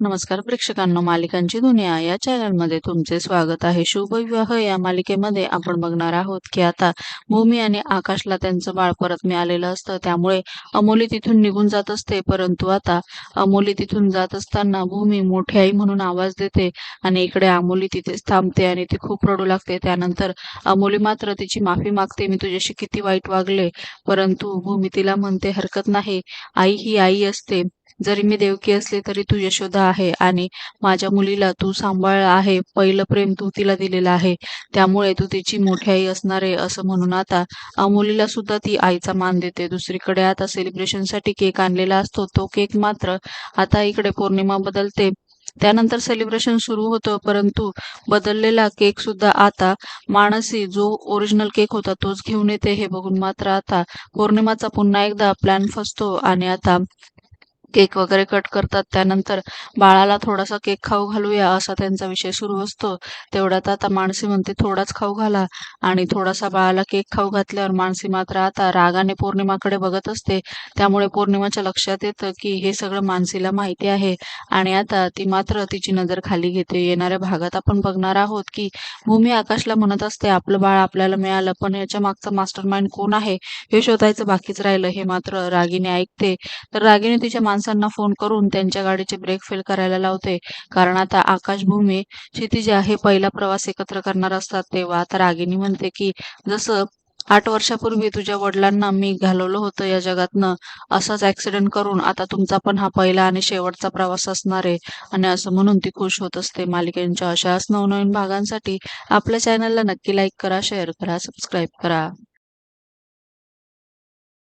नमस्कार प्रेक्षकांना मालिकांची दुनिया या चॅनलमध्ये तुमचे स्वागत आहे. शुभविवाह या मालिकेमध्ये आपण बघणार आहोत की आता भूमी आणि आकाशला त्यांचं बाळ परत मिळालेलं असतं. त्यामुळे अमोली तिथून निघून जात असते परंतु आता अमोली तिथून जात असताना भूमी मोठी आई म्हणून आवाज देते आणि इकडे अमोली तिथेच थांबते आणि ती खूप रडू लागते. त्यानंतर अमोली मात्र तिची माफी मागते मी तुझ्याशी किती वाईट वागले परंतु भूमी तिला म्हणते हरकत नाही. आई ही आई असते. जरी मी देवकी असले तरी तू यशोदा आहे आणि माझ्या मुलीला तू सांभाळ आहे. पहिलं प्रेम तू तिला दिलेलं आहे. त्यामुळे तू तिची मोठी आई असणार आहे असं म्हणून आता अमोलीला सुद्धा ती आईचा मान देते. दुसरीकडे आता सेलिब्रेशनसाठी केक आणलेला असतो. तो केक मात्र आता इकडे पौर्णिमा बदलते. त्यानंतर सेलिब्रेशन सुरू होतं. परंतु बदललेला केक सुद्धा आता मानसी जो ओरिजिनल केक होता तोच घेऊन येते हे बघून मात्र आता पौर्णिमाचा पुन्हा एकदा प्लॅन फसतो आणि आता केक वगैरे कट करतात. त्यानंतर बाळाला थोडासा केक खाऊ घालूया असा त्यांचा विषय सुरू असतो. तेवढ्यात आता माणसी म्हणते थोडाच खाऊ घाला. आणि थोडासा बाळाला केक खाऊ घातल्यावर माणसी मात्र आता रागाने पौर्णिमाकडे बघत असते. त्यामुळे पौर्णिमाच्या लक्षात येतं की हे सगळं मानसीला माहिती आहे. आणि आता ती मात्र तिची नजर खाली घेते. येणाऱ्या भागात आपण बघणार आहोत की भूमी आकाशला म्हणत असते आपलं बाळ आपल्याला मिळालं पण याच्या मागचा मास्टर माइंड कोण आहे? हे शोधायचं बाकीच राहिलं हे मात्र रागीने ऐकते. तर रागीने तिच्या माणसांना फोन करून त्यांच्या गाडीचे ब्रेक फेल करायला लावते. कारण आता आकाशभूमी क्षितिजा हे पहिला प्रवास एकत्र करणार असतात तेव्हा. आता रागिनी म्हणते की जसं आठ वर्षापूर्वी तुझ्या वडिलांना मी घालवलं होतं या जगातनं असाच ऍक्सिडेंट करून आता तुमचा पण हा पहिला आणि शेवटचा प्रवास असणार आहे. आणि असं म्हणून ती खुश होत असते. मालिकेंच्या अशाच नवनवीन भागांसाठी आपल्या चॅनलला नक्की लाईक करा शेअर करा सबस्क्राईब करा.